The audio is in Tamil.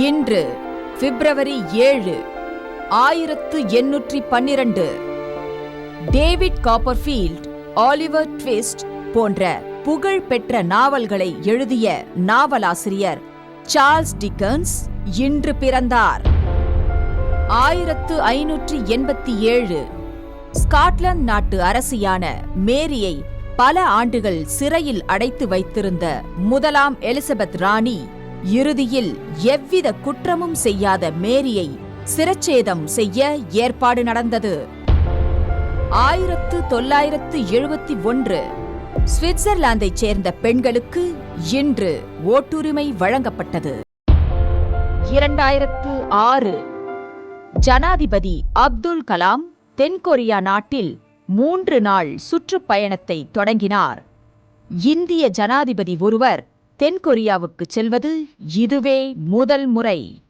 இன்று பிப்ரவரி ஏழு ஆயிரத்து எண்ணூற்றி பன்னிரண்டு. டேவிட் காப்பர்ஃபீல்ட் ஆலிவர் ட்விஸ்ட் போன்ற புகழ்பெற்ற நாவல்களை எழுதிய நாவலாசிரியர் சார்ல்ஸ் டிக்கன்ஸ் இன்று பிறந்தார். ஆயிரத்து ஐநூற்றி எண்பத்தி ஏழு ஸ்காட்லாந்து நாட்டு அரசியான மேரியை பல ஆண்டுகள் சிறையில் அடைத்து வைத்திருந்த முதலாம் எலிசபெத் ராணி இறுதியில் எவ்வித குற்றமும் செய்யாத மேரியை சிரச்சேதம் செய்ய ஏற்பாடு நடந்தது. ஆயிரத்து தொள்ளாயிரத்து எழுபத்தி ஒன்று சுவிட்சர்லாந்தைச் சேர்ந்த பெண்களுக்கு இன்று ஓட்டுரிமை வழங்கப்பட்டது. இரண்டாயிரத்து ஆறு ஜனாதிபதி அப்துல் கலாம் தென்கொரியா நாட்டில் மூன்று நாள் சுற்றுப்பயணத்தை தொடங்கினார். இந்திய ஜனாதிபதி ஒருவர் தென்கொரியாவுக்கு செல்வது இதுவே முதல் முறை.